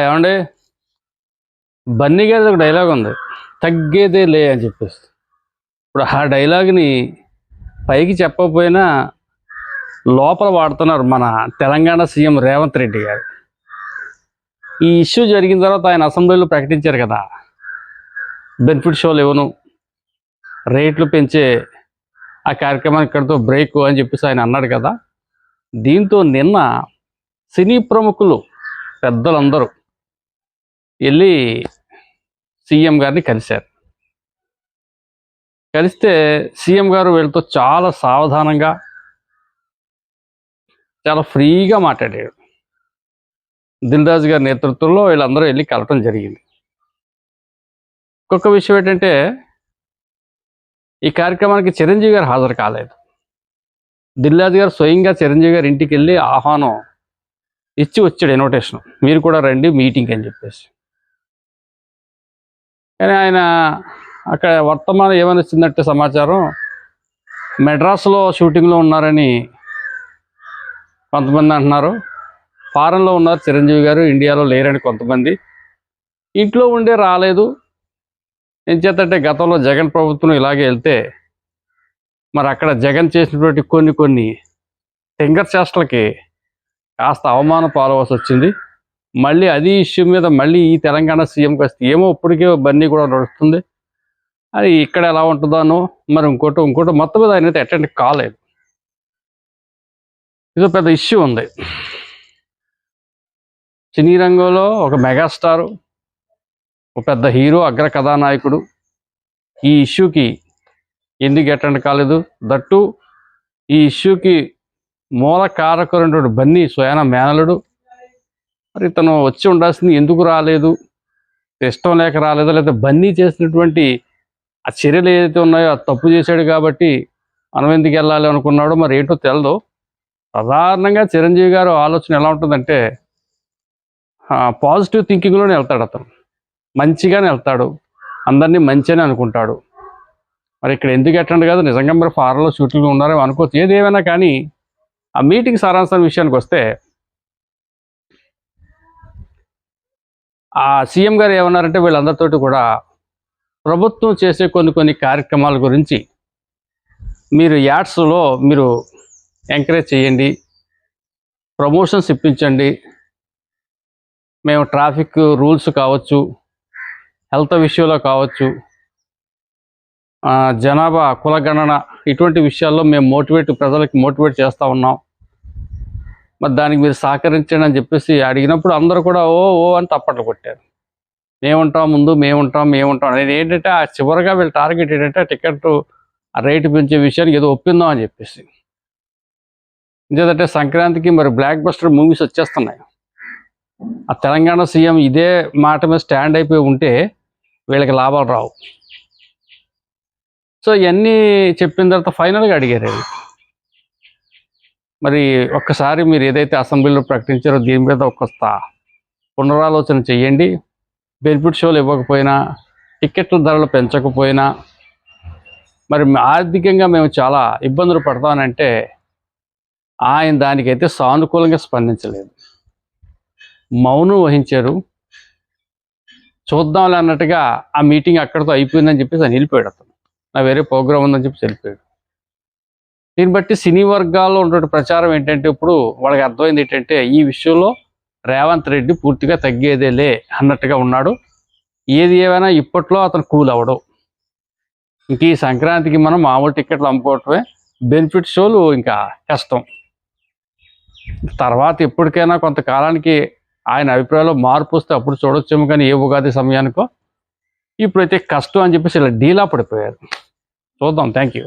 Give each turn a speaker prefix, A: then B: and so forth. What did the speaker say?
A: ఏమండి? బన్నీ గారి ఒక డైలాగ్ ఉంది. తగ్గేదే లే అని చెప్పేసి. ఇప్పుడు ఆ డైలాగ్ని పైకి చెప్పకపోయినా లోపల వాడుతున్నారు మన తెలంగాణ సీఎం రేవంత్ రెడ్డి గారు. ఈ ఇష్యూ జరిగిన తర్వాత ఆయన అసెంబ్లీలో ప్రకటించారు కదా. బెనిఫిట్ షోలు ఇవ్వను. రేట్లు పెంచే ఆ కార్యక్రమానికి ఇక్కడితో బ్రేక్ అని చెప్పేసి ఆయన అన్నాడు కదా. దీంతో నిన్న సినీ ప్రముఖులు పెద్దలందరూ వెళ్ళి సీఎం గారిని కలిశారు. కలిస్తే సీఎం గారు వీళ్ళతో చాలా సావధానంగా చాలా ఫ్రీగా మాట్లాడాడు దిల్ గారి నేతృత్వంలో వీళ్ళందరూ వెళ్ళి కలవటం జరిగింది. ఇంకొక విషయం ఏంటంటే ఈ కార్యక్రమానికి చిరంజీవి గారు హాజరు కాలేదు. దిల్రాజు గారు స్వయంగా చిరంజీవి గారి ఇంటికి వెళ్ళి ఆహ్వానం ఇచ్చి వచ్చాడు ఇన్విటేషన్ మీరు కూడా రండి మీటింగ్ అని చెప్పేసి. కానీ ఆయన అక్కడ వర్తమానం ఏమని వచ్చిందంటే సమాచారం మెడ్రాస్లో షూటింగ్లో ఉన్నారని కొంతమంది అంటున్నారు. ఫారెన్లో ఉన్నారు చిరంజీవి గారు ఇండియాలో లేరని కొంతమంది. ఇంట్లో ఉండే రాలేదు. ఏం చేతంటే గతంలో జగన్ ప్రభుత్వం ఇలాగే వెళ్తే మరి అక్కడ జగన్ చేసినటువంటి కొన్ని కొన్ని తింగర్ చేష్టలకి కాస్త అవమానం పాలవలసి వచ్చింది. మళ్ళీ అది ఇష్యూ మీద మళ్ళీ ఈ తెలంగాణ సీఎంకి వస్తే ఏమో ఇప్పటికే బన్నీ కూడా నడుస్తుంది. అది ఇక్కడ ఎలా ఉంటుందోనో మరి ఇంకోటి ఇంకోటి మొత్తం మీద ఆయన అయితే అటెండ్ కాలేదు. ఇది పెద్ద ఇష్యూ ఉంది. సినీ రంగంలో ఒక మెగాస్టారు ఒక పెద్ద హీరో అగ్ర కథానాయకుడు. ఈ ఇష్యూకి ఎందుకు అటెండ్ కాలేదు? దట్టు ఈ ఇష్యూకి మూల కారకులైనటువంటి బన్నీ స్వయాన మేనలుడు. మరి తను వచ్చి ఉండాల్సింది ఎందుకు రాలేదు? ఇష్టం లేక రాలేదు? లేదా బన్నీ చేసినటువంటి ఆ చర్యలు ఏదైతే ఉన్నాయో తప్పు చేశాడు కాబట్టి మనం ఎందుకు వెళ్ళాలి అనుకున్నాడో మరి ఏంటో తెలదు. సాధారణంగా చిరంజీవి గారు ఆలోచన ఎలా ఉంటుందంటే పాజిటివ్ థింకింగ్లోనే వెళ్తాడు అతను. మంచిగానే వెళ్తాడు. అందరినీ మంచిగానే అనుకుంటాడు. మరి ఇక్కడ ఎందుకు ఎట్టండి కాదు? నిజంగా మరి ఫారెన్లో షూటింగ్ ఉన్నారేమో అనుకోవచ్చు. ఏది ఏమైనా కానీ ఆ మీటింగ్ సారాంశం విషయానికి వస్తే ఆ సీఎం గారు ఏమన్నారంటే వీళ్ళందరితోటి కూడా ప్రభుత్వం చేసే కొన్ని కొన్ని కార్యక్రమాల గురించి మీరు యాడ్స్లో మీరు ఎంకరేజ్ చేయండి ప్రమోషన్స్ ఇప్పించండి మేము ట్రాఫిక్ రూల్స్ కావచ్చు హెల్త్ విషయంలో కావచ్చు జనాభా కులగణన ఇటువంటి విషయాల్లో మేము మోటివేట్ ప్రజలకు మోటివేట్ చేస్తూ ఉన్నాం. మరి దానికి మీరు సహకరించండి అని చెప్పేసి అడిగినప్పుడు అందరూ కూడా ఓ ఓ అని తప్పట్లు కొట్టారు. మేముంటాం ముందు మేముంటాం మేముంటాం అనేది ఏంటంటే ఆ చివరిగా వీళ్ళ టార్గెట్ ఏంటంటే టికెట్ ఆ రేటు పెంచే విషయానికి ఏదో ఒప్పిందాం అని చెప్పేసి. ఎందుకంటే సంక్రాంతికి మరి బ్లాక్ బస్టర్ మూవీస్ వచ్చేస్తున్నాయి. ఆ తెలంగాణ సీఎం ఇదే మాట మీద స్టాండ్ అయిపోయి ఉంటే వీళ్ళకి లాభాలు రావు. సో ఇవన్నీ చెప్పిన తర్వాత ఫైనల్గా అడిగారు మరి ఒక్కసారి మీరు ఏదైతే అసెంబ్లీలో ప్రకటించారో దీని మీద ఒక్క పునరాలోచన చెయ్యండి. బెనిఫిట్ షోలు ఇవ్వకపోయినా టికెట్ల ధరలు పెంచకపోయినా మరి ఆర్థికంగా మేము చాలా ఇబ్బందులు పడతానంటే ఆయన దానికైతే సానుకూలంగా స్పందించలేదు. మౌనం వహించారు. చూద్దాంలే అన్నట్టుగా ఆ మీటింగ్ అక్కడితో అయిపోయిందని చెప్పేసి ఆయన వెళ్ళిపోయాడు అతను. నా వేరే ప్రోగ్రామ్ ఉందని చెప్పి వెళ్ళిపోయాడు. దీన్ని బట్టి సినీ వర్గాల్లో ఉన్నటువంటి ప్రచారం ఏంటంటే ఇప్పుడు వాళ్ళకి అర్థమైంది ఏంటంటే ఈ విషయంలో రేవంత్ రెడ్డి పూర్తిగా తగ్గేదేలే అన్నట్టుగా ఉన్నాడు. ఏది ఏమైనా ఇప్పట్లో అతను కూల్ అవ్వడం. ఇంక ఈ సంక్రాంతికి మనం మామూలు టికెట్లు అమ్ముకోవటమే బెనిఫిట్ షోలు ఇంకా కష్టం. తర్వాత ఎప్పటికైనా కొంతకాలానికి ఆయన అభిప్రాయంలో మార్పు వస్తే అప్పుడు చూడొచ్చేమో కానీ ఏ ఉగాది సమయానికో ఇప్పుడైతే కష్టం అని చెప్పేసి ఇలా డీలా పడిపోయారు. చూద్దాం థ్యాంక్ యూ